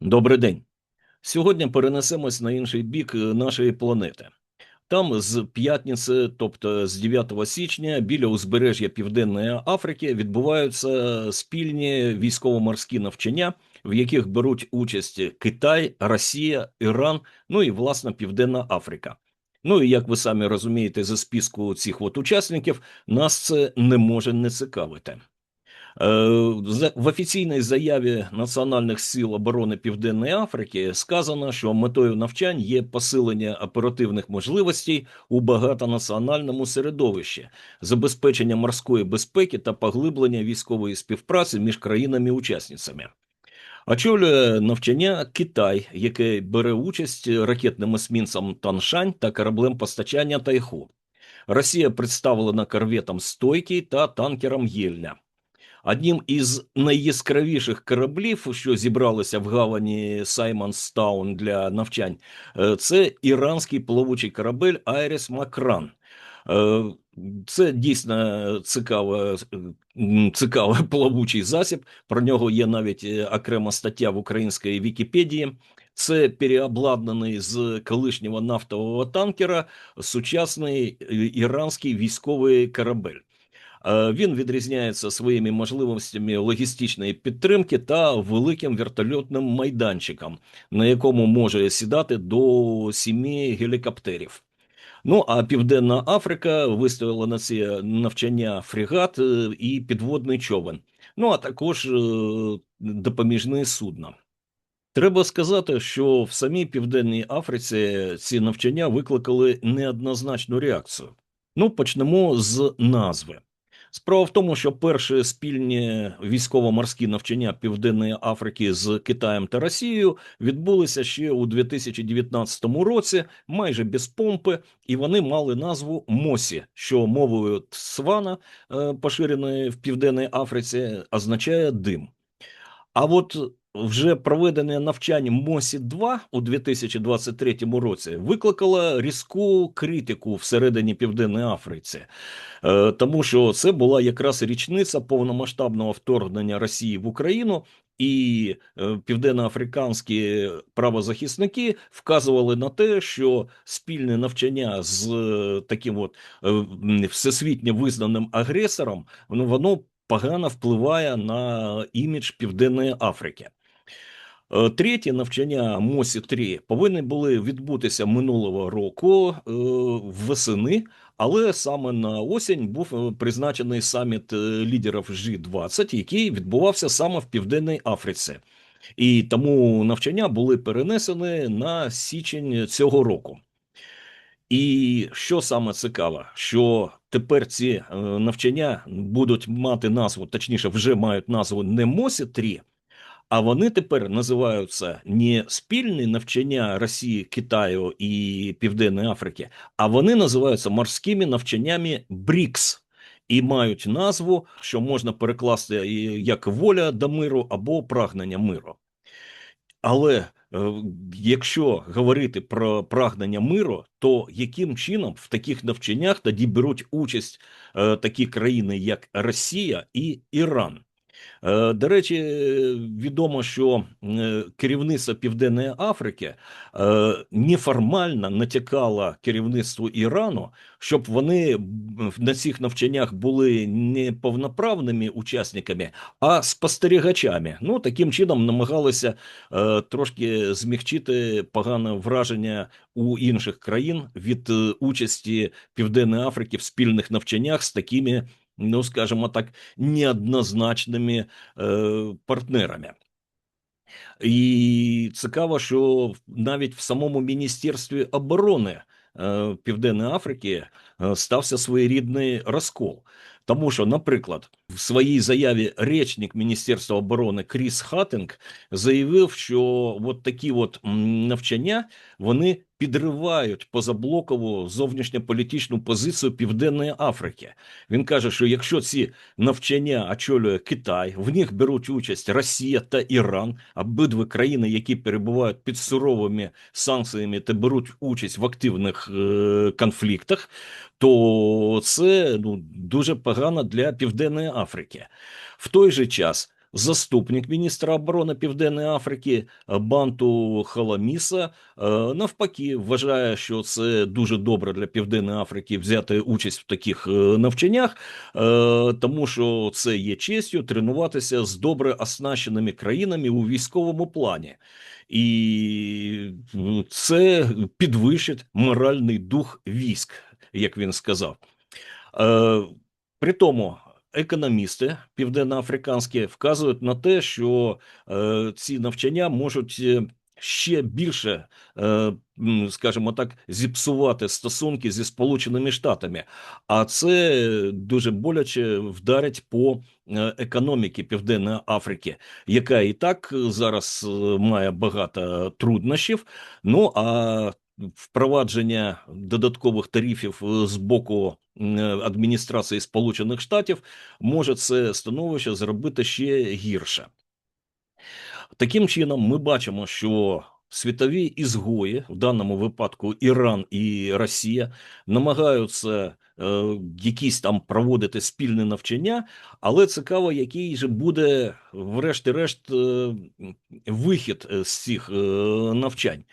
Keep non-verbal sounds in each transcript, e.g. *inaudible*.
Добрий день. Сьогодні перенесемось на інший бік е, нашої планети. Там з п'ятниці, тобто з 9 січня, біля узбережжя Південної Африки відбуваються спільні військово-морські навчання, в яких беруть участь Китай, Росія, Іран, ну і власне Південна Африка. Ну і як ви самі розумієте, за списку цих от учасників нас це не може не цікавити. Е, в офіційній заяві Національних сил оборони Південної Африки сказано, що метою навчань є посилення оперативних можливостей у багатонаціональному середовищі, забезпечення морської безпеки та поглиблення військової співпраці між країнами-учасницями. Очолює навчання Китай, який бере участь ракетним есмінцем Таншань та кораблем постачання Тайху. Росія представлена корветом Стойкий та танкером Єльня. Одним із найяскравіших кораблів, що зібралися в гавані Саймонстаун для навчань, е, це іранський плавучий корабель Айрес Макран. Е, це дійсно цікавий, цікавий *laughs* плавучий засіб. Про нього є навіть е, окрема стаття в українській Вікіпедії. Це переобладнаний з колишнього нафтового танкера сучасний іранський військовий корабель. Він відрізняється своїми можливостями логістичної підтримки та великим вертольотним майданчиком, на якому може сідати до сімі гелікоптерів. Ну а Південна Африка виставила на ці навчання фрегат е, і підводний човен. Ну а також е, допоміжне судна. Треба сказати, що в самій Південній Африці ці навчання викликали неоднозначну реакцію. Ну, почнемо з назви. Справа в тому, що перші спільні військово-морські навчання Південної Африки з Китаєм та Росією відбулися ще у 2019 році, майже без помпи, і вони мали назву Мосі, що мовою Свана, е, поширеної в Південній Африці, означає дим. А от вже проведення навчань Мосі 2 у 2023 році викликало різку критику всередині Південної Африці, е, тому що це була якраз річниця повномасштабного вторгнення Росії в Україну. І е, південноафриканські правозахисники вказували на те, що спільне навчання з е, таким от всесвітньо визнаним агресором воно погано впливає на імідж Південної Африки. Е, третє навчання Мосі 3 повинні були відбутися минулого року е, восени, але саме на осінь був е, призначений саміт лідерів G20, який відбувався саме в Південній Африці. І тому навчання були перенесені на січень цього року. І що саме цікаве, що тепер ці навчання будуть мати назву, точніше, вже мають назву не Мосі 3 а вони тепер називаються не спільне навчання Росії, Китаю і Південної Африки, а вони називаються морськими навчаннями БРІКС. І мають назву, що можна перекласти як воля до миру або прагнення миру. Але е, якщо говорити про прагнення миру, то яким чином в таких навчаннях тоді беруть участь е, такі країни, як Росія і Іран? Е, до речі, відомо, що е, керівництво Південної Африки е, неформально натякало керівництву Ірану, щоб вони на цих навчаннях були не повноправними учасниками, а спостерігачами. Ну таким чином намагалися трошки змягчити погане враження у інших країн від участі Південної Африки в спільних навчаннях з такими ну скажімо так, неоднозначними е, партнерами. І цікаво, що навіть в самому Міністерстві оборони е, Південної Африки е, стався своєрідний розкол. Тому що, наприклад, в своїй заяві речник Міністерства оборони Кріс Хаттинг заявив, що от такі от навчання вони підривають позаблокову зовнішньополітичну позицію Південної Африки. Він каже, що якщо ці навчання очолює Китай, в них беруть участь Росія та Іран, обидві країни, які перебувають під суровими санкціями та беруть участь в активних е конфліктах, то це ну дуже погано для Південної Африки. В той же час Заступник міністра оборони Південної Африки Банту Халаміса навпаки вважає, що це дуже добре для Південної Африки взяти участь в таких навчаннях, тому що це є честю тренуватися з добре оснащеними країнами у військовому плані. І це підвищить моральний дух військ, як він сказав. Е, при тому економісти південноафриканські вказують на те, що е, ці навчання можуть е, ще більше, скажімо так, зіпсувати стосунки зі Сполученими Штатами, а це дуже боляче вдарить по економіки Південної Африки, яка і так зараз має багато труднощів. Ну а впровадження додаткових тарифів з боку адміністрації Сполучених Штатів може це становище зробити ще гірше. Таким чином, ми бачимо, що світові ізгої, в даному випадку Іран і Росія, намагаються е, якісь там проводити спільне навчання, але цікаво, який же буде, врешті-решт, е, вихід з цих е, навчань.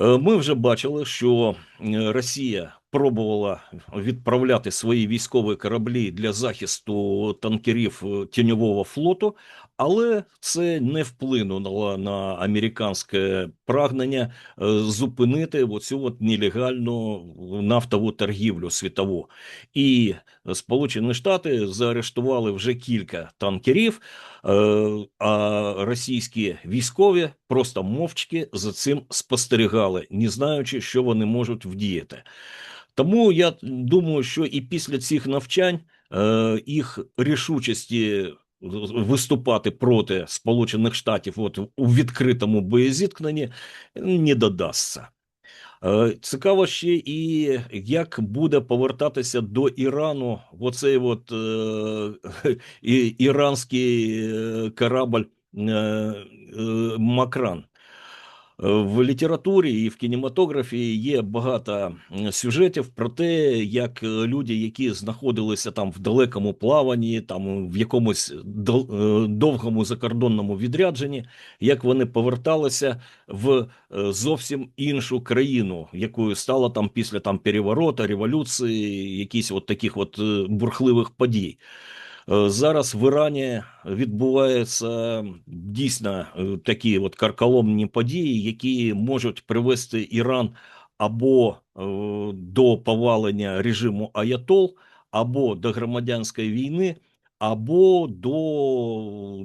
Е, ми вже бачили, що е, Росія пробувала відправляти свої військові кораблі для захисту танкерів е, тіньового флоту, але це не вплинуло на американське прагнення зупинити оцю от нелегальну нафтову торгівлю світову. І Сполучені Штати заарештували вже кілька танкерів. А російські військові просто мовчки за цим спостерігали, не знаючи, що вони можуть вдіяти. Тому я думаю, що і після цих навчань е, їх рішучості виступати проти Сполучених Штатів от у відкритому боєзіткненні не додасться. Е, цікаво ще і як буде повертатися до Ірану оцей от е, *laughs* іранський е, корабль е, е, Макран. В літературі і в кінематографі є багато сюжетів про те, як люди, які знаходилися там в далекому плаванні, там в якомусь е, довгому закордонному відрядженні, як вони поверталися в е, зовсім іншу країну, якою стала там після там переворота, революції, якісь от таких от е, бурхливих подій. Е, зараз в Ірані відбуваються дійсно е, такі от карколомні події, які можуть привести Іран або е, до повалення режиму Аятол, або до громадянської війни, або до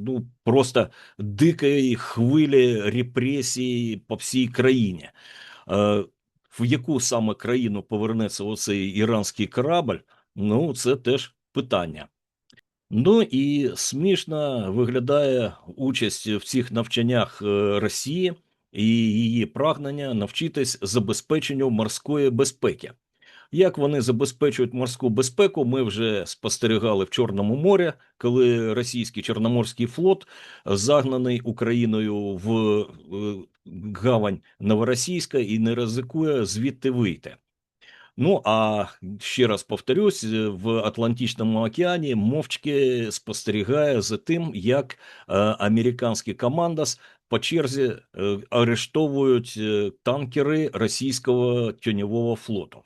ну просто дикої хвилі репресій по всій країні. В яку саме країну повернеться оцей іранський корабль? Ну це теж питання. Ну і смішно виглядає участь в цих навчаннях е, Росії і її прагнення навчитись забезпеченню морської безпеки. Як вони забезпечують морську безпеку, ми вже спостерігали в Чорному морі, коли російський чорноморський флот загнаний Україною в е, гавань Новоросійська і не ризикує звідти вийти. Ну а ще раз повторюсь, е, в Атлантичному океані мовчки спостерігає за тим, як е, американські командос по черзі е, арештовують танкери російського тіньового флоту.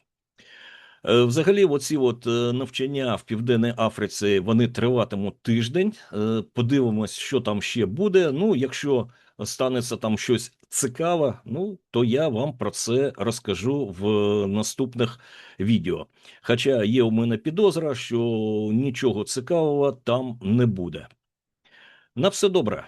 Взагалі, оці от навчання в Південній Африці вони триватимуть тиждень. Подивимось, що там ще буде. Ну, якщо станеться там щось цікаве, ну то я вам про це розкажу в наступних відео. Хоча є у мене підозра, що нічого цікавого там не буде. На все добре.